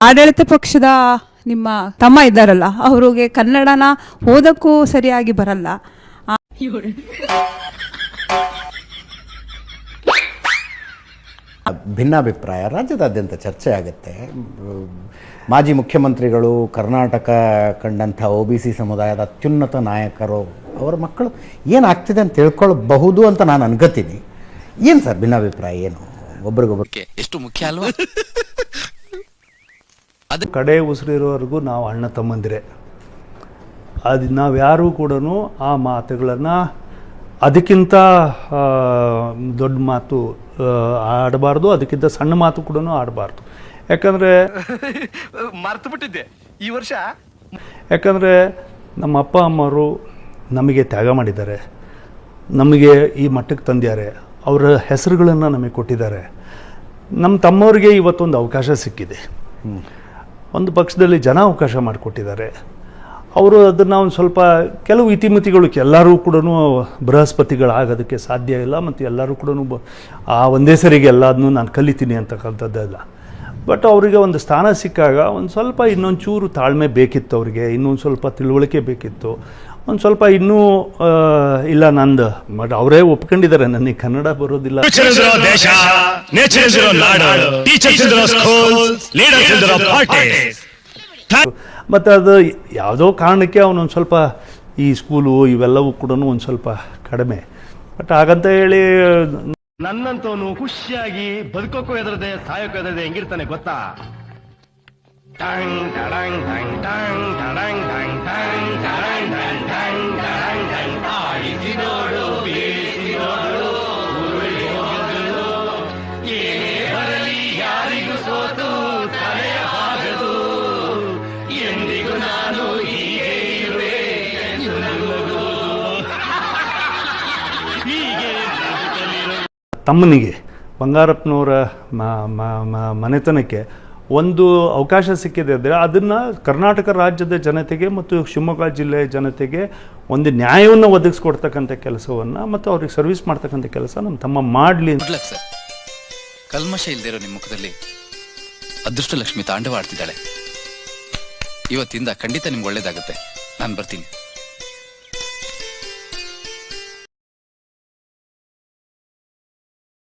ಆಡಳಿತ ಪಕ್ಷದ ನಿಮ್ಮ ತಮ್ಮ ಇದ್ದಾರಲ್ಲ ಅವ್ರಿಗೆ ಕನ್ನಡನ ಓದಕ್ಕೂ ಸರಿಯಾಗಿ ಬರಲ್ಲ. ಭಿನ್ನಾಭಿಪ್ರಾಯ. ರಾಜ್ಯದಾದ್ಯಂತ ಚರ್ಚೆ ಆಗುತ್ತೆ ಮಾಜಿ ಮುಖ್ಯಮಂತ್ರಿಗಳು ಕರ್ನಾಟಕ ಕಂಡಂಥ ಒ ಬಿ ಸಿ ಸಮುದಾಯದ ಅತ್ಯುನ್ನತ ನಾಯಕರು ಅವರ ಮಕ್ಕಳು ಏನಾಗ್ತಿದೆ ಅಂತ ತಿಳ್ಕೊಳ್ಬಹುದು ಅಂತ ನಾನು ಅನ್ಕೋತೀನಿ ಏನು ಸರ್ ಭಿನ್ನಾಭಿಪ್ರಾಯ ಏನು? ಒಬ್ರಿಗೊಬ್ರಿಗೆ ಎಷ್ಟು ಮುಖ್ಯ ಅಲ್ವಾ? ಕಡೆ ಉಸಿರಿರೋವರೆಗೂ ನಾವು ಅಣ್ಣ ತಮ್ಮಂದಿರೇ. ಅದು ನಾವು ಯಾರೂ ಕೂಡ ಆ ಮಾತುಗಳನ್ನು ಅದಕ್ಕಿಂತ ದೊಡ್ಡ ಮಾತು ಆಡಬಾರ್ದು ಅದಕ್ಕಿಂತ ಸಣ್ಣ ಮಾತು ಕೂಡ ಆಡಬಾರ್ದು. ಯಾಕಂದರೆ ಮರ್ತು ಬಿಟ್ಟಿದ್ದೆ ಈ ವರ್ಷ. ಯಾಕಂದರೆ ನಮ್ಮ ಅಪ್ಪ ಅಮ್ಮವರು ನಮಗೆ ತ್ಯಾಗ ಮಾಡಿದ್ದಾರೆ. ನಮಗೆ ಈ ಮಟ್ಟಕ್ಕೆ ತಂದಿದ್ದಾರೆ. ಅವರ ಹೆಸರುಗಳನ್ನು ನಮಗೆ ಕೊಟ್ಟಿದ್ದಾರೆ. ನಮ್ಮ ತಮ್ಮವರಿಗೆ ಇವತ್ತೊಂದು ಅವಕಾಶ ಸಿಕ್ಕಿದೆ. ಒಂದು ಪಕ್ಷದಲ್ಲಿ ಜನ ಅವಕಾಶ ಮಾಡಿಕೊಟ್ಟಿದ್ದಾರೆ. ಅವರು ಅದನ್ನು ಒಂದು ಸ್ವಲ್ಪ ಕೆಲವು ಇತಿಮಿತಿಗಳು, ಎಲ್ಲರೂ ಕೂಡ ಬೃಹಸ್ಪತಿಗಳಾಗೋದಕ್ಕೆ ಸಾಧ್ಯ ಇಲ್ಲ ಮತ್ತು ಎಲ್ಲರೂ ಕೂಡ ಆ ಒಂದೇ ಸರಿಗೆ ಎಲ್ಲದನ್ನೂ ನಾನು ಕಲಿತೀನಿ ಅಂತಕ್ಕಂಥದ್ದಲ್ಲ ಬಟ್ ಅವರಿಗೆ ಒಂದು ಸ್ಥಾನ ಸಿಕ್ಕಾಗ ಒಂದು ಸ್ವಲ್ಪ ಇನ್ನೊಂದು ಚೂರು ತಾಳ್ಮೆ ಬೇಕಿತ್ತು ಅವರಿಗೆ, ಇನ್ನೊಂದು ಸ್ವಲ್ಪ ತಿಳುವಳಿಕೆ ಬೇಕಿತ್ತು. ಒಂದು ಸ್ವಲ್ಪ ಇನ್ನೂ ಇಲ್ಲ ನಂದು. ಬಟ್ ಅವರೇ ಒಪ್ಕೊಂಡಿದ್ದಾರೆ ನನಗೆ ಕನ್ನಡ ಬರೋದಿಲ್ಲ. ಮತ್ತು ಅದು ಯಾವುದೋ ಕಾರಣಕ್ಕೆ ಅವನೊಂದು ಸ್ವಲ್ಪ ಈ ಸ್ಕೂಲು ಇವೆಲ್ಲವೂ ಕೂಡ ಒಂದು ಸ್ವಲ್ಪ ಕಡಿಮೆ. ಬಟ್ ಹಾಗಂತ ಹೇಳಿ ನನ್ನಂತವನು ಖುಷಿಯಾಗಿ ಬದುಕೋಕ್ಕೂ ಎದುರದೆ ಸಾಯೋಕ್ಕೂ ಎದುರದೆ ಹೆಂಗಿರ್ತಾನೆ ಗೊತ್ತಾ? ತಮ್ಮನಿಗೆ ಬಂಗಾರಪ್ಪನವರ ಮನೆತನಕ್ಕೆ ಒಂದು ಅವಕಾಶ ಸಿಕ್ಕಿದೆ ಅಂದರೆ ಅದನ್ನು ಕರ್ನಾಟಕ ರಾಜ್ಯದ ಜನತೆಗೆ ಮತ್ತು ಶಿವಮೊಗ್ಗ ಜಿಲ್ಲೆಯ ಜನತೆಗೆ ಒಂದು ನ್ಯಾಯವನ್ನು ಒದಗಿಸ್ಕೊಡ್ತಕ್ಕಂಥ ಕೆಲಸವನ್ನು ಮತ್ತು ಅವ್ರಿಗೆ ಸರ್ವಿಸ್ ಮಾಡ್ತಕ್ಕಂಥ ಕೆಲಸ ನಮ್ಮ ತಮ್ಮ ಮಾಡಲಿ ಸರ್. ಕಲ್ಮಶ ಇಲ್ದಿರೋ ನಿಮ್ಮ ಮುಖದಲ್ಲಿ ಅದೃಷ್ಟ ಲಕ್ಷ್ಮಿ ತಾಂಡವ ಆಡ್ತಿದ್ದಾಳೆ. ಇವತ್ತಿಂದ ಖಂಡಿತ ನಿಮ್ಗೆ ಒಳ್ಳೇದಾಗುತ್ತೆ. ನಾನು ಬರ್ತೀನಿ.